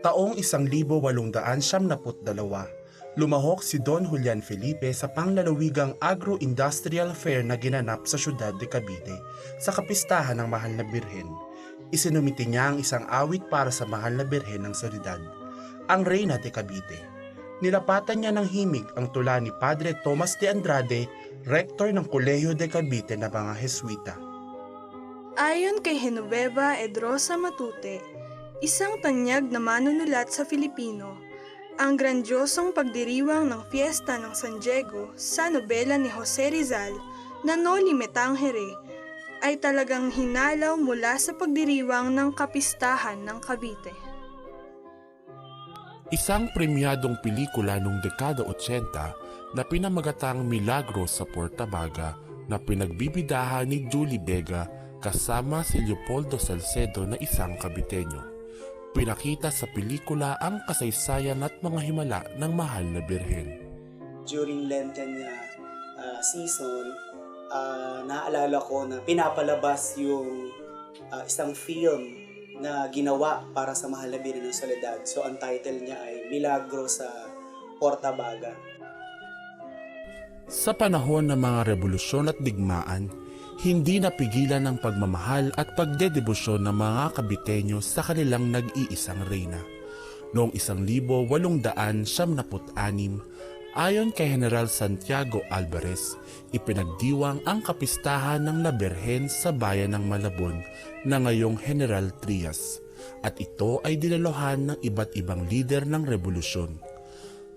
Taong 1872, lumahok si Don Julian Felipe sa panglalawigang agro-industrial fair na ginanap sa siyudad de Cavite sa kapistahan ng Mahal na Birhen. Isinumiti niya ang isang awit para sa Mahal na Birhen ng Soledad, ang Reyna de Cavite. Nilapatan niya ng himig ang tula ni Padre Tomas de Andrade, rektor ng Kolehiyo de Cavite na mga Heswita. Ayon kay Genoveva Edrosa Matute, isang tanyag na manunulat sa Filipino, ang grandiosong pagdiriwang ng fiesta ng San Diego sa nobela ni Jose Rizal na Noli Me Tangere ay talagang hinalaw mula sa pagdiriwang ng kapistahan ng Cavite. Isang premyadong pelikula noong dekada 80 na pinamagatang Milagro sa Portabaga na pinagbibidahan ni Julie Vega kasama si Leopoldo Salcedo na isang kabitenyo. Pinakita sa pelikula ang kasaysayan at mga himala ng mahal na birhen. during Lenten na ah, season, ah, naaalala ko na pinapalabas yung ah, isang film na ginawa para sa Mahal na Birhen ng Soledad. So, ang title niya ay Milagro sa Portabaga. Sa panahon ng mga revolusyon at digmaan, hindi napigilan ang pagmamahal at pagdedebosyon ng mga kabitenyo sa kanilang nag-iisang reyna. Noong 1876, ayon kay General Santiago Alvarez, ipinagdiwang ang kapistahan ng Naberhen sa bayan ng Malabon na ngayong General Trias at ito ay dinalohan ng iba't ibang lider ng revolusyon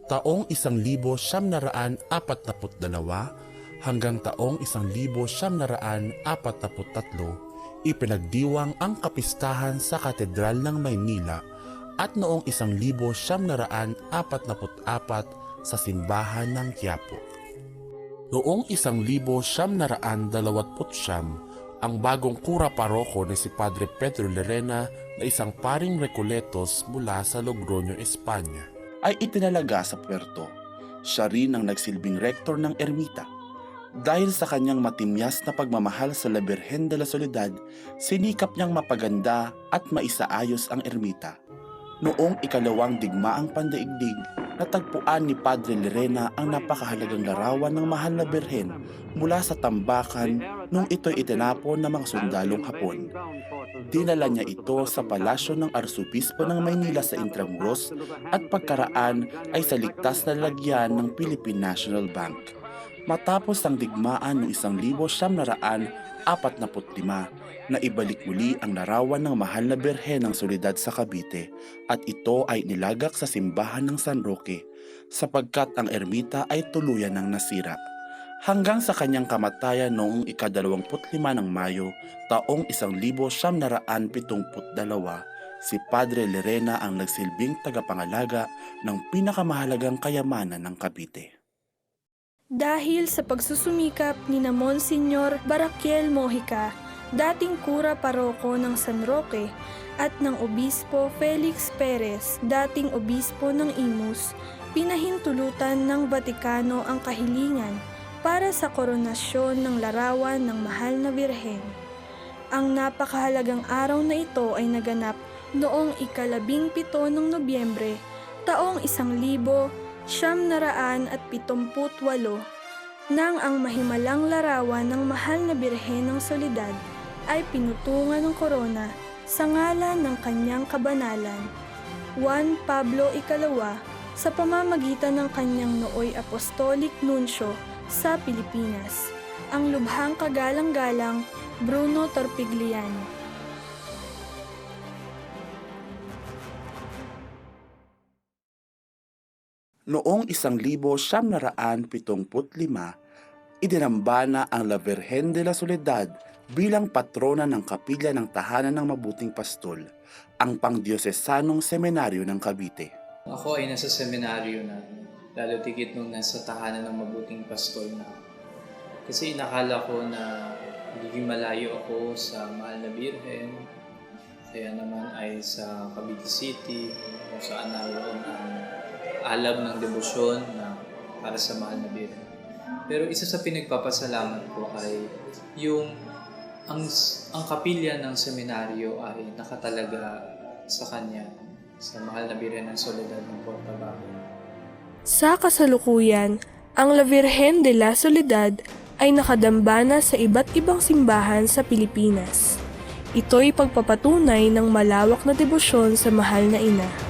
taong 1942 hanggang taong 1943 ipinagdiwang ang kapistahan sa Katedral ng Maynila at noong 1944 sa simbahan ng Quiapo. Noong 1929 ang bagong kura paroko ni si Padre Pedro Lerena na isang paring Recoletos mula sa Logroño, Espanya ay itinalaga sa puerto. Siya rin ang nagsilbing rektor ng ermita. Dahil sa kanyang matimyas na pagmamahal sa La Virgen de la Soledad, sinikap niyang mapaganda at maisaayos ang ermita. Noong ikalawang digmaang pandaigdig, natagpuan ni Padre Lerena ang napakahalagang larawan ng mahal na Birhen mula sa tambakan nung ito'y itinapon ng mga sundalong Hapon. Dinala niya ito sa palasyo ng Arsubispo ng Maynila sa Intramuros at pagkaraan ay sa ligtas na lagyan ng Philippine National Bank. Matapos ang digmaan noong 1945 na ibalik muli ang larawan ng mahal na berhen ng Solidad sa Cavite at ito ay nilagak sa simbahan ng San Roque sapagkat ang ermita ay tuluyan ng nasira. Hanggang sa kanyang kamatayan noong ika-25 ng Mayo taong 1972, si Padre Lerena ang nagsilbing tagapangalaga ng pinakamahalagang kayamanan ng Cavite. Dahil sa pagsusumikap ni na Monsignor Barakiel Mojica, dating kura paroko ng San Roque, at ng Obispo Felix Perez, dating obispo ng Imus, pinahintulutan ng Vatikano ang kahilingan para sa koronasyon ng larawan ng mahal na birhen. Ang napakahalagang araw na ito ay naganap noong ikalabing pito ng Nobyembre, taong isang libo, siyam naraan at pitumput walo, nang ang mahimalang larawan ng mahal na birhen ng solidad ay pinutungan ng korona sa ngalan ng kanyang kabanalan, Juan Pablo Ikalawa, sa pamamagitan ng kanyang nooy apostolic nuncio sa Pilipinas, ang lubhang kagalang-galang Bruno Torpigliano. Noong 1975, idinamba na ang La Virgen de la Soledad bilang patrona ng kapilya ng tahanan ng mabuting pastol, ang pangdiosesanong semenaryo ng Cavite. Ako ay nasa seminaryo na, lalo tigit nung nasa tahanan ng mabuting pastol na. Kasi inakala ko na magiging malayo ako sa Mahal na Birhen, kaya naman ay sa Cavite City, kung saan naroon ang alab ng debosyon na para sa Mahal na Birhen. Pero isa sa pinagpapasalamat ko ay yung ang ang kapilya ng seminaryo ay nakatalaga sa kanya sa mahal na Birhen ng Soledad ng Portabago. Sa kasalukuyan, ang La Virgen de la Soledad ay nakadambana sa iba't ibang simbahan sa Pilipinas. Ito'y pagpapatunay ng malawak na debosyon sa mahal na ina.